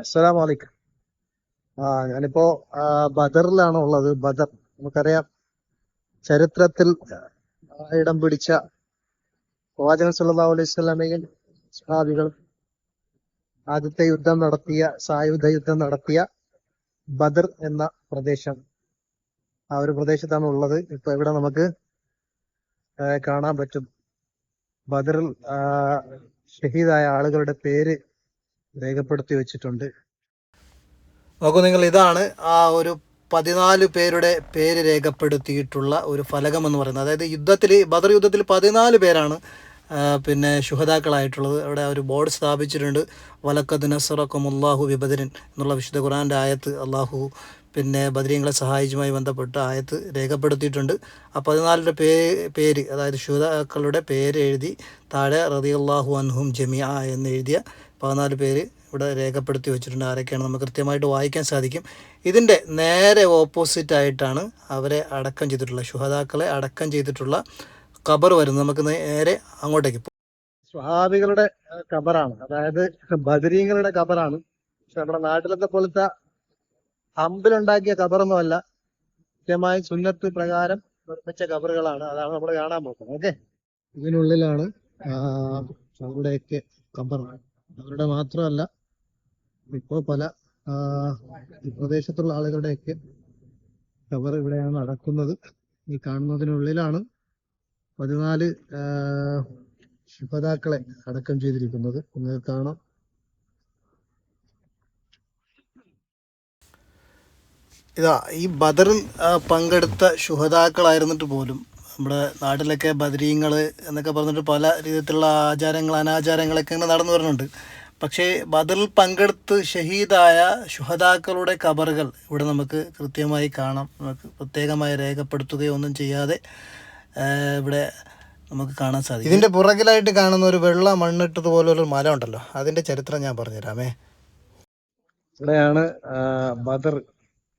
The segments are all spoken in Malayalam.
അസ്സലാമു അലൈക്കും. ആ ഞാനിപ്പോ ബദറിലാണ് ഉള്ളത്. ബദർ നമുക്കറിയാം. ചരിത്രത്തിൽ ഇടം പിടിച്ച പ്രവാചകൻ സല്ലല്ലാഹു അലൈഹി സ്വലാമയും സഹാബികളും ആദ്യത്തെ യുദ്ധം നടത്തിയ സായുധ യുദ്ധം നടത്തിയ ബദർ എന്ന പ്രദേശം ആ ഒരു പ്രദേശത്താണ് ഉള്ളത്. ഇപ്പൊ ഇവിടെ നമുക്ക് കാണാൻ പറ്റും. ബദറിൽ ഷഹീദായ ആളുകളുടെ പേര് രേഖപ്പെടുത്തി വെച്ചിട്ടുണ്ട്. നോക്കൂ നിങ്ങൾ ഇതാണ് ആ ഒരു പതിനാല് പേരുടെ പേര് രേഖപ്പെടുത്തിയിട്ടുള്ള ഒരു ഫലകം എന്ന് പറയുന്നത്. അതായത് യുദ്ധത്തിൽ ബദർ യുദ്ധത്തിൽ പതിനാല് പേരാണ് പിന്നെ ശുഹതാക്കളായിട്ടുള്ളത് അവിടെ ഒരു ബോർഡ് സ്ഥാപിച്ചിട്ടുണ്ട്. വലക്കത് നസറക്കും അള്ളാഹു വിബദരൻ എന്നുള്ള വിശുദ്ധ ഖുറാന്റെ ആയത്ത് അള്ളാഹു പിന്നെ ബദരീങ്ങളെ സഹായിച്ചുമായി ബന്ധപ്പെട്ട ആയത്ത് രേഖപ്പെടുത്തിയിട്ടുണ്ട്. ആ പതിനാലിന്റെ പേ പേര് അതായത് ശുഹതാക്കളുടെ പേര് എഴുതി താഴെ റതിയല്ലാഹു അൻഹും ജമിയ എന്ന് എഴുതിയ പതിനാല് പേര് ഇവിടെ രേഖപ്പെടുത്തി വെച്ചിട്ടുണ്ട് ആരൊക്കെയാണ് നമുക്ക് കൃത്യമായിട്ട് വായിക്കാൻ സാധിക്കും. ഇതിന്റെ നേരെ ഓപ്പോസിറ്റ് ആയിട്ടാണ് അവരെ അടക്കം ചെയ്തിട്ടുള്ള ശുഹതാക്കളെ അടക്കം ചെയ്തിട്ടുള്ള ഖബർ വരുന്നത്. നമുക്ക് നേരെ അങ്ങോട്ടേക്ക് പോകും സ്വഹാബികളുടെ ഖബറാണ്. അതായത് ബദരീങ്ങളുടെ ഖബറാണ്. പക്ഷെ നമ്മുടെ നാട്ടിലത്തെ പോലത്തെ അമ്പിലുണ്ടാക്കിയ ഖബറൊന്നുമല്ല. കൃത്യമായി സുന്നത്ത് പ്രകാരം നിർമ്മിച്ച ഖബറുകളാണ്. അതാണ് നമ്മൾ കാണാൻ പോകുന്നത്. ഓക്കെ? ഇതിനുള്ളിലാണ് അവരുടെയൊക്കെ ഖബർ. അവരുടെ മാത്രമല്ല ഇപ്പോ പല പ്രദേശത്തുള്ള ആളുകളുടെയൊക്കെ കവർ ഇവിടെയാണ് നടക്കുന്നത്. ഈ കാണുന്നതിനുള്ളിലാണ് പതിനാല് ശുഭതാക്കളെ അടക്കം ചെയ്തിരിക്കുന്നത്. നിങ്ങൾക്ക് കാണാം. ഇതാ ഈ ബദറിൽ പങ്കെടുത്ത ശുഹതാക്കളായിരുന്നിട്ട് പോലും നമ്മുടെ നാട്ടിലൊക്കെ ബദരീങ്ങൾ എന്നൊക്കെ പറഞ്ഞിട്ട് പല രീതിയിലുള്ള ആചാരങ്ങൾ അനാചാരങ്ങളൊക്കെ ഇങ്ങനെ നടന്നു വരുന്നുണ്ട്. പക്ഷേ ബദറിൽ പങ്കെടുത്ത് ഷഹീദായ ശുഹദാക്കളുടെ കബറുകൾ ഇവിടെ നമുക്ക് കൃത്യമായി കാണാം. നമുക്ക് പ്രത്യേകമായി രേഖപ്പെടുത്തുകയോ ഒന്നും ചെയ്യാതെ ഇവിടെ നമുക്ക് കാണാൻ സാധിക്കും. ഇതിന്റെ പുറകിലായിട്ട് കാണുന്ന ഒരു വെള്ള മണ്ണിട്ടതുപോലെ ഒരു മല ഉണ്ടല്ലോ അതിന്റെ ചരിത്രം ഞാൻ പറഞ്ഞുതരാമേ. ഇവിടെയാണ് ബദർ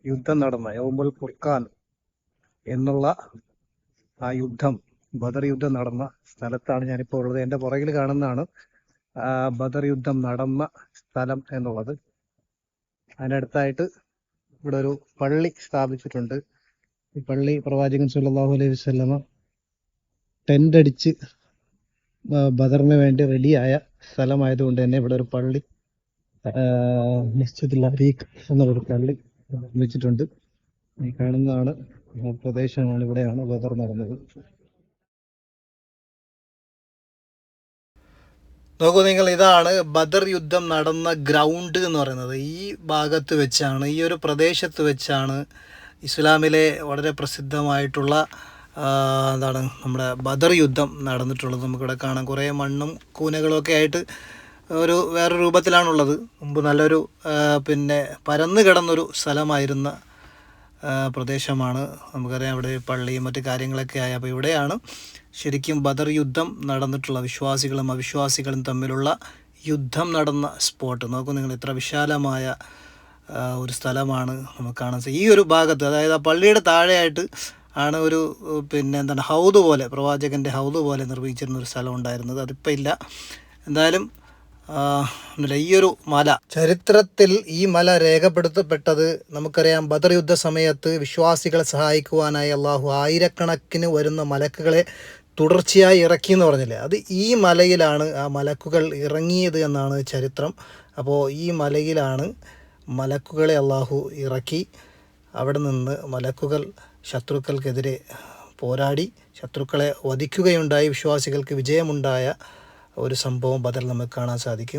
യുദ്ധം നടന്ന യൗമുൽ ഫുർഖാൻ എന്നുള്ള ആ യുദ്ധം ബദർ യുദ്ധം നടന്ന സ്ഥലത്താണ് ഞാനിപ്പോൾ ഉള്ളത്. എന്റെ പുറകിൽ കാണുന്നതാണ് ബദർ യുദ്ധം നടന്ന സ്ഥലം എന്നുള്ളത്. അതിനടുത്തായിട്ട് ഇവിടെ ഒരു പള്ളി സ്ഥാപിച്ചിട്ടുണ്ട്. ഈ പള്ളി പ്രവാചകൻ സല്ലല്ലാഹു അലൈഹി വസല്ലമ ടെന്റ് അടിച്ച് ബദറിന് വേണ്ടി റെഡിയായ സ്ഥലമായതുകൊണ്ട് തന്നെ ഇവിടെ ഒരു പള്ളി മസ്ജിദുൽ അരീഖ് എന്നൊരു പള്ളി നിർമ്മിച്ചിട്ടുണ്ട്. ഈ കാണുന്നതാണ് പ്രദേശമാണ്. ഇവിടെയാണ് ബദർ നടന്നത്. നോക്കൂ നിങ്ങൾ ഇതാണ് ബദർ യുദ്ധം നടന്ന ഗ്രൗണ്ട് എന്ന് പറയുന്നത്. ഈ ഭാഗത്ത് വെച്ചാണ് ഈ ഒരു പ്രദേശത്ത് വെച്ചാണ് ഇസ്ലാമിലെ വളരെ പ്രസിദ്ധമായിട്ടുള്ള എന്താണ് നമ്മുടെ ബദർ യുദ്ധം നടന്നിട്ടുള്ളത്. നമുക്കിവിടെ കാണാം കുറേ മണ്ണും കൂനകളും ഒക്കെ ആയിട്ട് ഒരു വേറെ രൂപത്തിലാണുള്ളത്. മുമ്പ് നല്ലൊരു പിന്നെ പരന്നു കിടന്നൊരു സ്ഥലമായിരുന്ന പ്രദേശമാണ്. നമുക്കറിയാം അവിടെ പള്ളിയും മറ്റു കാര്യങ്ങളൊക്കെ ആയി. അപ്പോൾ ഇവിടെയാണ് ശരിക്കും ബദർ യുദ്ധം നടന്നിട്ടുള്ള വിശ്വാസികളും അവിശ്വാസികളും തമ്മിലുള്ള യുദ്ധം നടന്ന സ്പോട്ട്. നോക്കൂ നിങ്ങൾ ഇത്ര വിശാലമായ ഒരു സ്ഥലമാണ് നമുക്ക് കാണാൻ ഈ ഒരു ഭാഗത്ത് അതായത് ആ പള്ളിയുടെ താഴെയായിട്ട് ആണ് ഒരു പിന്നെ എന്താണ് ഹൗദ് പോലെ പ്രവാചകന്റെ ഹൗദ് പോലെ നിർമ്മിച്ചിരുന്ന ഒരു സ്ഥലം ഉണ്ടായിരുന്നത്. അതിപ്പോൾ ഇല്ല. എന്തായാലും. ഈ ഒരു മല. ചരിത്രത്തിൽ ഈ മല രേഖപ്പെടുത്തപ്പെട്ടത് നമുക്കറിയാം ബദർ യുദ്ധ സമയത്ത് വിശ്വാസികളെ സഹായിക്കുവാനായി അള്ളാഹു ആയിരക്കണക്കിന് വരുന്ന മലക്കുകളെ തുടർച്ചയായി ഇറക്കി എന്ന് പറഞ്ഞില്ലേ? അത് ഈ മലയിലാണ് ആ മലക്കുകൾ ഇറങ്ങിയത് എന്നാണ് ചരിത്രം. അപ്പോൾ ഈ മലയിലാണ് മലക്കുകളെ അള്ളാഹു ഇറക്കി അവിടെ നിന്ന് മലക്കുകൾ ശത്രുക്കൾക്കെതിരെ പോരാടി ശത്രുക്കളെ വധിക്കുകയുണ്ടായി വിശ്വാസികൾക്ക് വിജയമുണ്ടായ ഒരു സംഭവം ബദൽ നമുക്ക് കാണാൻ സാധിക്കും.